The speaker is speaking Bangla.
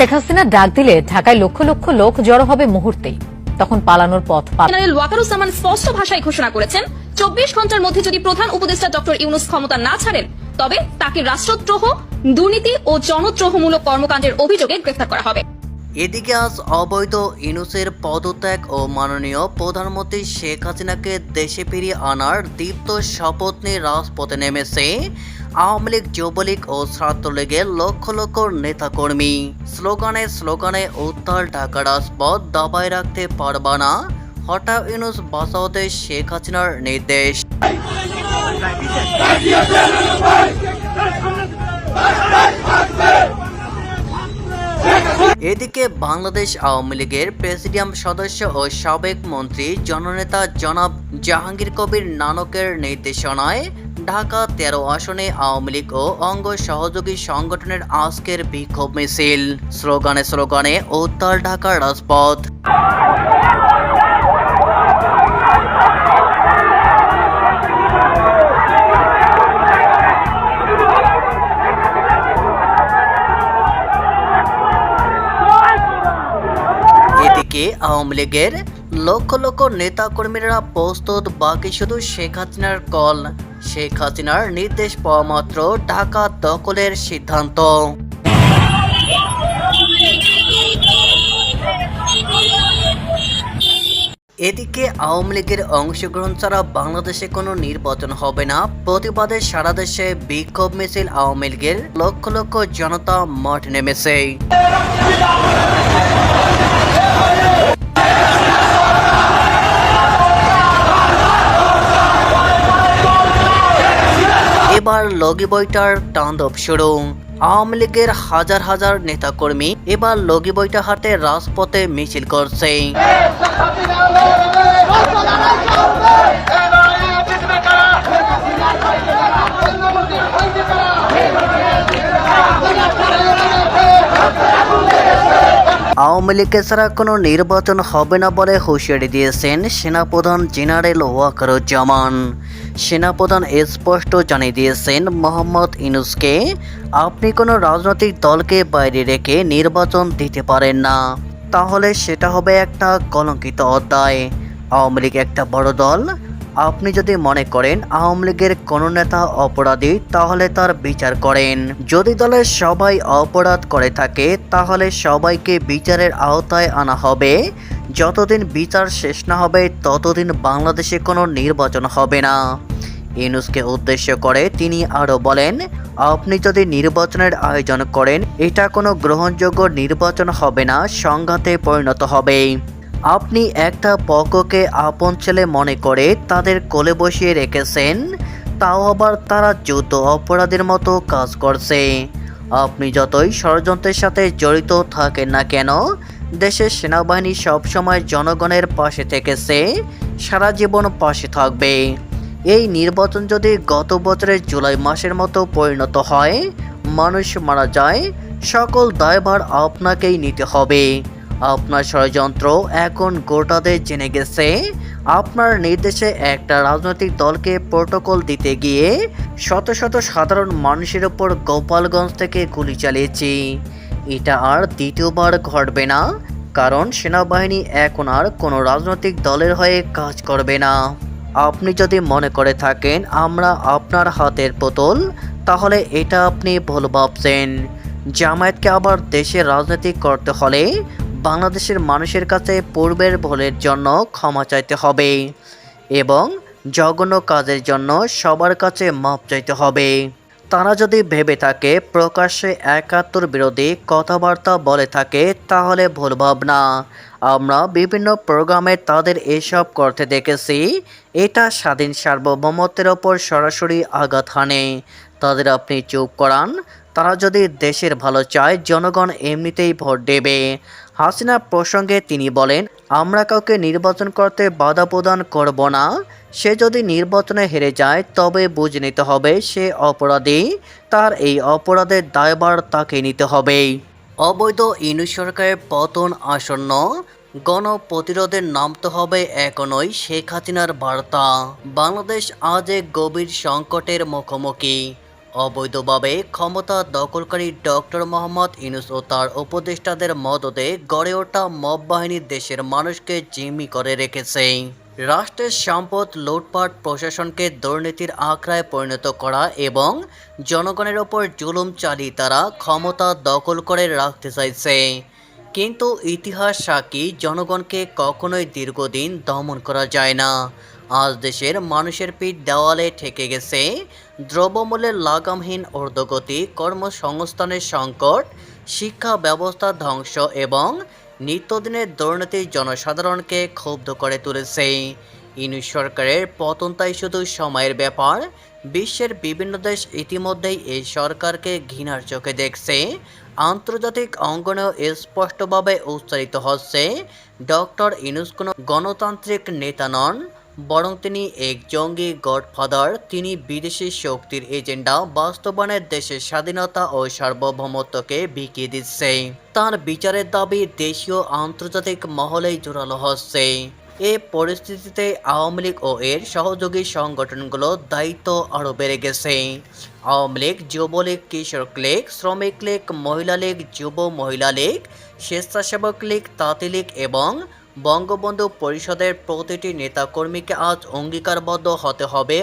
শেখ হাসিনা ডাক দিলে ঢাকায় লক্ষ লক্ষ লোক জড়ো হবে মুহূর্তে তখন পালানোর পথ জেনারেল ওয়াকারুজ্জামান স্পষ্ট ভাষায় ঘোষণা করেছেন, চব্বিশ ঘণ্টার মধ্যে যদি প্রধান উপদেষ্টা ডক্টর ইউনুস ক্ষমতা না ছাড়েন, তবে তাকে রাষ্ট্রদ্রোহ, দুর্নীতি ও জনদ্রোহমূলক কর্মকাণ্ডের অভিযোগে গ্রেফতার করা হবে। এদিকে আজ অবৈধ ইনুসের পদত্যাগ ও মাননীয় প্রধানমন্ত্রী শেখ হাসিনাকে দেশে ফিরিয়ে আনার দীপ্ত শপথ নিয়ে রাজপথে নেমেছে আওয়ামী লীগ, যুবলীগ ও ছাত্রলীগের লক্ষ লক্ষ নেতাকর্মী। স্লোগানে স্লোগানে উত্তাল ঢাকা রাজপথ দাবায় রাখতে পারবা না, হঠাৎ ইনুস বাঁচাতে শেখ হাসিনার নির্দেশ। এদিকে বাংলাদেশ আওয়ামী লীগের প্রেসিডিয়াম সদস্য ও সাবেক মন্ত্রী জননেতা জনাব জাহাঙ্গীর কবির নানকের নির্দেশনায় ঢাকা তেরো আসনে আওয়ামী লীগ ও অঙ্গ সহযোগী সংগঠনের আজকের বিক্ষোভ মিছিল। স্লোগানে স্লোগানে উত্তর ঢাকার রাজপথ। এদিকে আওয়ামী লীগের লক্ষ লক্ষ নেতা কর্মীরা প্রস্তুত, বাকি শুধু শেখ হাসিনার কল। শেখ হাসিনার নির্দেশ পাওয়া মাত্র ঢাকা দখলের সিদ্ধান্ত। এদিকে আওয়ামী লীগের অংশগ্রহণ ছাড়া বাংলাদেশে কোনো নির্বাচন হবে না। প্রতিবাদে সারা দেশে বিক্ষোভ মিছিল আওয়ামী লীগের লক্ষ লক্ষ জনতা মাঠ নেমেছে। এবার লগি বইটার তাণ্ডব শুরু। আওয়ামী লীগের হাজার হাজার নেতাকর্মী এবার লগি বইটা হাতে রাজপথে মিছিল করছে। আওয়ামী লীগের ছাড়া কোনো নির্বাচন হবে না বলে হুঁশিয়ারি দিয়েছেন সেনাপ্রধান জেনারেল ওয়াকারুজ্জামান। সেনাপ্রধান স্পষ্ট জানিয়ে দিয়েছেন, মোহাম্মদ ইনুসকে আপনি কোনো রাজনৈতিক দলকে বাইরে রেখে নির্বাচন দিতে পারেন না। তাহলে সেটা হবে একটা কলঙ্কিত অধ্যায়। আওয়ামী লীগ একটা বড় দল আপনি যদি মনে করেন আওয়ামী লীগের কোনো নেতা অপরাধী, তাহলে তার বিচার করেন। যদি দলের সবাই অপরাধ করে থাকে, তাহলে সবাইকে বিচারের আওতায় আনা হবে। যতদিন বিচার শেষ না হবে, ততদিন বাংলাদেশে কোনো নির্বাচন হবে না। ইউনুসকে উদ্দেশ্য করে তিনি আরও বলেন, আপনি যদি নির্বাচনের আয়োজন করেন, এটা কোনো গ্রহণযোগ্য নির্বাচন হবে না, সংঘাতে পরিণত হবে। আপনি একটা পক্ষকে আপন ছেলে মনে করে তাদের কোলে বসিয়ে রেখেছেন, তাও আবার তারা যুদ্ধ অপরাধের মতো কাজ করছে। আপনি যতই ষড়যন্ত্রের সাথে জড়িত থাকেন না কেন, দেশের সেনাবাহিনী সবসময় জনগণের পাশে থেকেছে, সারা জীবন পাশে থাকবে। এই নির্বাচন যদি গত বছরের জুলাই মাসের মতো পরিণত হয়, মানুষ মারা যায়, সকল দায়ভার আপনাকেই নিতে হবে। আপনার ষড়যন্ত্র এখন গোটাতে জেনে গেছে। আপনার নির্দেশে একটা রাজনৈতিক দলকে প্রোটোকল দিতে গিয়ে শত শত সাধারণ মানুষের ওপর গোপালগঞ্জ থেকে গুলি চালিয়েছি। এটা আর দ্বিতীয়বার ঘটবে না, কারণ সেনাবাহিনী এখন আর কোনো রাজনৈতিক দলের হয়ে কাজ করবে না। আপনি যদি মনে করে থাকেন আমরা আপনার হাতের বোতল, তাহলে এটা আপনি ভুল ভাবছেন। জামায়াতকে আবার দেশে রাজনীতি করতে হলে বাংলাদেশের মানুষের কাছে পূর্বের ভুলের জন্য ক্ষমা চাইতে হবে এবং জঘন্য কাজের জন্য সবার কাছে মাপ চাইতে হবে। তারা যদি ভেবে থাকে, প্রকাশ্যে একাত্তর বিরোধী কথাবার্তা বলে থাকে, তাহলে ভুল ভাবনা। আমরা বিভিন্ন প্রোগ্রামে তাদের এসব করতে দেখেছি। এটা স্বাধীন সার্বভৌমত্বের ওপর সরাসরি আঘাত হানে। তাদের আপনি চুপ করান। তারা যদি দেশের ভালো চায়, জনগণ এমনিতেই ভোট দেবে। হাসিনা প্রসঙ্গে তিনি বলেন, আমরা কাউকে নির্বাচন করতে বাধা প্রদান করব না। সে যদি নির্বাচনে হেরে যায়, তবে বুঝে নিতে হবে সে অপরাধী। তার এই অপরাধের দায়ভার তাকে নিতে হবে। অবৈধ ইনু সরকারের পতন আসন্ন। গণ গণপ্রতিরোধের নামতে হবে এখনই শেখ হাসিনার বার্তা। বাংলাদেশ আজ এক গভীর সংকটের মুখোমুখি। অবৈধভাবে ক্ষমতা দখলকারী ডক্টর মোহাম্মদ ইনুস ও তার উপদেষ্টাদের মদতে গড়ে ওঠা মব বাহিনী দেশের মানুষকে জিম্মি করে রেখেছে। রাষ্ট্রের সম্পদ লুটপাট প্রশাসনকে দুর্নীতির আখড়ায় পরিণত করা এবং জনগণের ওপর জুলুম চালিয়ে তারা ক্ষমতা দখল করে রাখতে চাইছে। কিন্তু ইতিহাস সাক্ষী জনগণকে কখনোই দীর্ঘদিন দমন করা যায় না। আজ দেশের মানুষের পিঠ দেওয়ালে ঠেকে গেছে দ্রব্যমূল্যের লাগামহীন ঊর্ধ্বগতি, কর্মসংস্থানের সংকট, শিক্ষা ব্যবস্থা ধ্বংস এবং নিত্যদিনের দুর্নীতি জনসাধারণকে ক্ষুব্ধ করে তুলেছে। ইউনিশ সরকারের পতন তাই শুধু সময়ের ব্যাপার, বিশ্বের বিভিন্ন দেশ ইতিমধ্যেই এই সরকারকে ঘৃণার চোখে দেখছে। আন্তর্জাতিক অঙ্গনেও স্পষ্টভাবে উচ্চারিত হচ্ছে, ডক্টর ইনুস কোনো গণতান্ত্রিক নেতা নন বরং তিনি এক জঙ্গি গডফাদার, তিনি বিদেশি শক্তির এজেন্ডা বাস্তবায়নের দেশের স্বাধীনতা ও সার্বভৌমত্বকে বিকিয়ে দিচ্ছে। তার বিচারের দাবি দেশীয় আন্তর্জাতিক মহলেই জোরালো হচ্ছে। এ পরিস্থিতিতে আওয়ামী লীগ ও এর সহযোগী সংগঠনগুলো দায়িত্ব আরও বেড়ে গেছে। আওয়ামী লীগ যুবলীগ কৃষক লীগ, শ্রমিক লীগ, মহিলা লীগ, যুব মহিলা লীগ, স্বেচ্ছাসেবক লীগ, তাঁতি লীগ এবং বঙ্গবন্ধু পরিষদের প্রতিটি নেতাকর্মীকে আজ অঙ্গীকারবদ্ধ হতে হবে।